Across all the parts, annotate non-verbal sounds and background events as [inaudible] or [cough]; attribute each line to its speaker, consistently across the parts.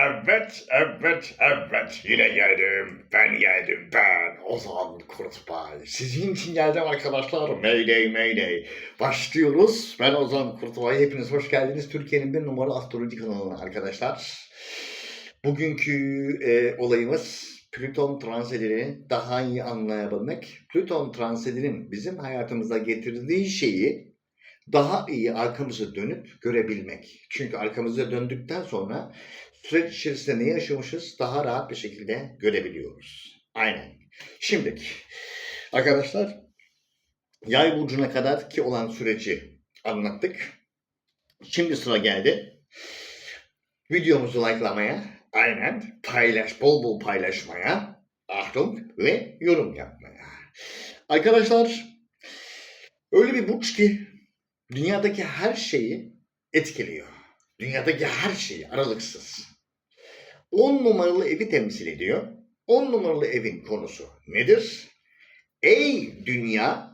Speaker 1: Evet, evet, evet. Yine geldim. Ben geldim. Ben Ozan Kurtbay. Sizin için geldim arkadaşlar. Mayday, mayday. Başlıyoruz. Ben Ozan Kurtbay. Hepiniz hoş geldiniz. Türkiye'nin bir numaralı astroloji kanalına arkadaşlar. Bugünkü e, olayımız Plüton transitini daha iyi anlayabilmek. Plüton transitinin bizim hayatımıza getirdiği şeyi daha iyi arkamıza dönüp görebilmek. Çünkü arkamıza döndükten sonra süreç içerisinde ne yaşamışız daha rahat bir şekilde görebiliyoruz. Aynen. Şimdi arkadaşlar yay burcuna kadar ki olan süreci anlattık. Şimdi sıra geldi. Videomuzu likelamaya, aynen paylaş, bol bol paylaşmaya, Achtung ve yorum yapmaya. Arkadaşlar öyle bir burç ki dünyadaki her şeyi etkiliyor. Dünyadaki her şeyi aralıksız. 10 numaralı evi temsil ediyor. 10 numaralı evin konusu nedir? Ey dünya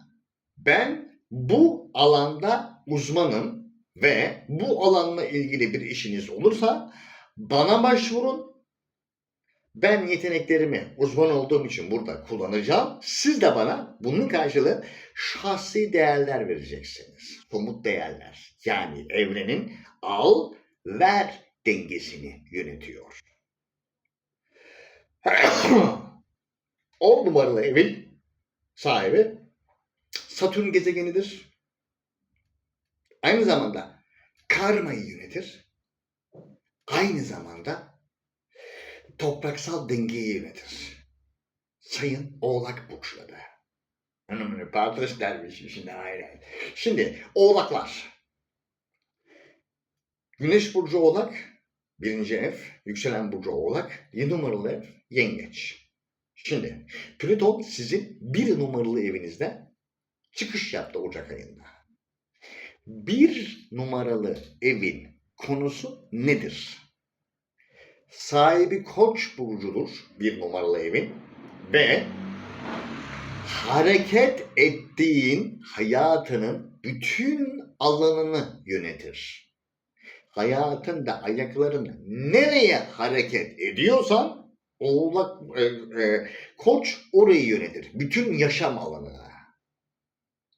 Speaker 1: ben bu alanda uzmanım ve bu alanla ilgili bir işiniz olursa bana başvurun. Ben yeteneklerimi uzman olduğum için burada kullanacağım. Siz de bana bunun karşılığı şahsi değerler vereceksiniz. Somut değerler. Yani evrenin al ver dengesini yönetiyor. [clears throat] 10 numaralı evin sahibi Satürn gezegenidir. Aynı zamanda karmayı yönetir. Aynı zamanda topraksal dengeyi yönetir. Sayın Oğlak burçları. Hanımını Patris derviş şimdi aynen. Şimdi oğlaklar. Güneş burcu oğlak, birinci ev, yükselen burcu oğlak, yedi numaralı ev, yengeç. Şimdi Plüton sizin bir numaralı evinizde çıkış yaptı Ocak ayında. Bir numaralı evin konusu nedir? Sahibi koç burcudur bir numaralı evin ve hareket ettiğin hayatının bütün alanını yönetir. Hayatında ayakların nereye hareket ediyorsan oğlak e, e, koç orayı yönetir. Bütün yaşam alanına.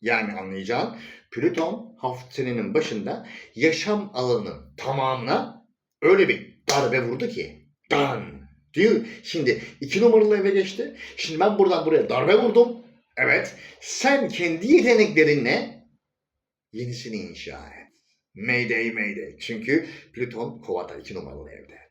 Speaker 1: Yani anlayacağın Plüton haftanın başında yaşam alanının tamamına öyle bir darbe vurdu ki dan diyor. Şimdi iki numaralı eve geçti. Şimdi ben buradan buraya darbe vurdum. Evet. Sen kendi yeteneklerinle yenisini inşa et. Mayday mayday. Çünkü Plüton kovada iki numaralı evde.